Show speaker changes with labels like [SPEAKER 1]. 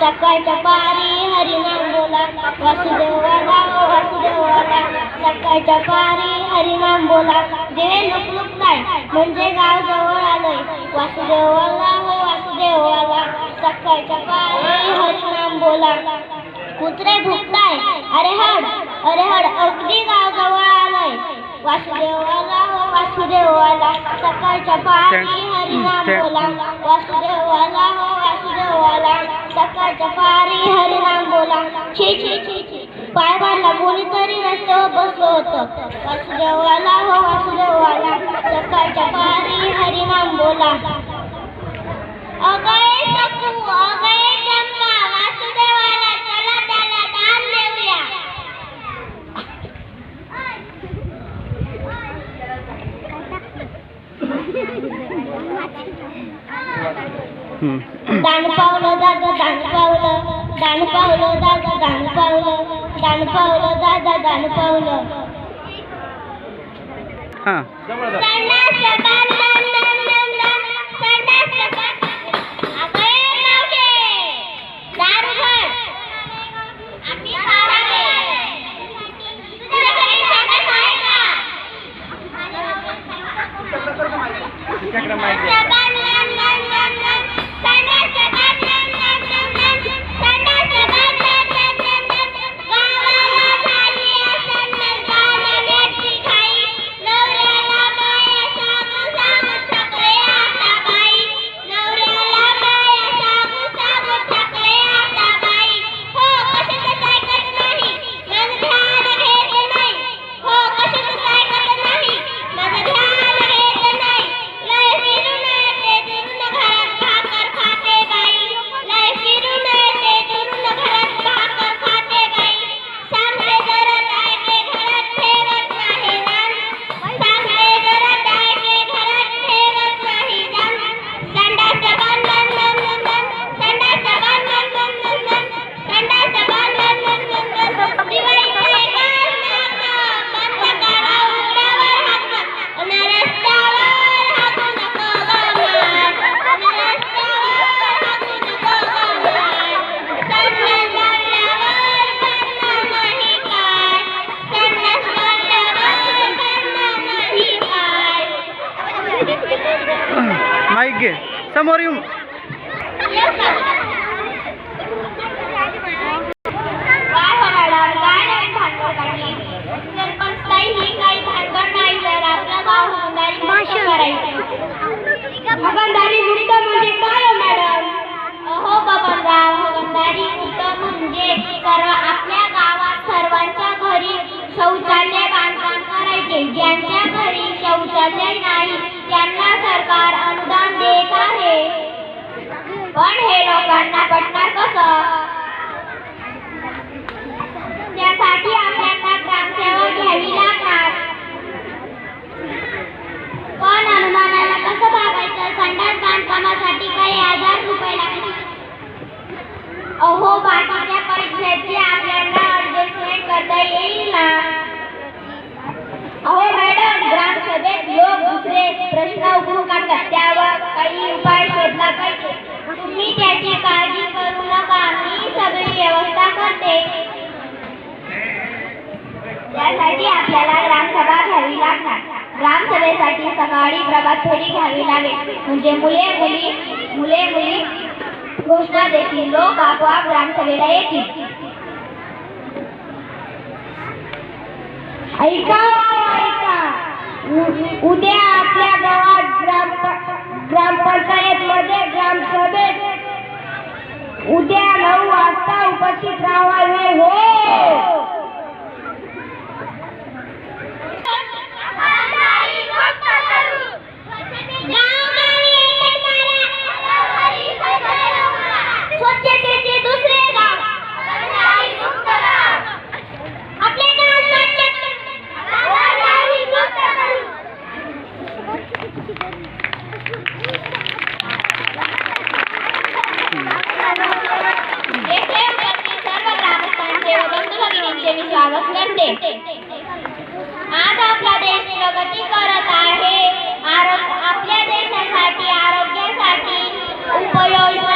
[SPEAKER 1] सकाळच्या पारी हरिनाम बोला वासुदेवाला गाव वासुदेवाला सकाळच्या पारी हरिनाम बोला दिवे लुकलुकताय म्हणजे गाव जवळ आलंय. वासुदेवाला हो वासुदेवाला सकाळच्या पारी हरिनाम बोला कुत्रे भुकताय अरे हड अरे हड अगदी गाव जवळ आलंय. वासुदेवाला हो वासुदेवाला सकाळच्या पारी हरिनाम बोला वासुदेवाला हो वासुदेवाला सकाळच्या पारी हरिनाम बोला. छे छे छे छे. पाय भरला कोणीतरी रस्त्यावर बसलो होतं. वासुदेवाला हो वासुदेवाला सकाळच्या पारी हरिनाम बोला. अगय सकू अगय
[SPEAKER 2] దాని
[SPEAKER 1] పావులో దాదా దాని పావులో దాని పావులో దాదా దాని పావులో దాని పావులో దాదా దాని పావులో आपलं गाव हगंदारी मुक्त करायचं हगंदारी मुक्त म्हणजे काय हो मॅडम? हो बबनराव हगंदारी मुक्त म्हणजे सर्व आपल्या गावात सर्वांच्या घरी शौचालय बांधकाम करायचे. ज्यांच्या घरी शौचालय नाही त्यांना सरकार अनुदान पडणार पटणार कसं? त्यासाठी आपल्याला ग्रामसेवा घ्यावी लागणार. पण अनुमानाला कसं भागायचं? संडास बांधकामासाठी काही हजार रुपये लागले अहो बाकीच्या पैशाची आपल्याला ऍडजस्टमेंट करता येईल ना? अहो मॅडम ग्रामसभेत लोक दुसरे प्रश्न व्यवस्था करते त्यासाठी आपल्याला ग्रामसभा घ्यावी लागणार. ग्रामसभेसाठी सकाळी प्रभात फेरी घ्यावी लागेल. म्हणजे मुले मुली मुले मुली घोषणा देतील लोक आपोआप ग्रामसभेला येतील. ऐका ऐका. उद्या आपल्या गावात ग्राम ग्रामपंचायत ઉદ્યા નવ વાગતા ઉપસ્થિત રાહવાય નહીં होते आज आपला देश प्रगती करत आहे. आरोग्य आपल्या देशासाठी आरोग्यासाठी उपयोजना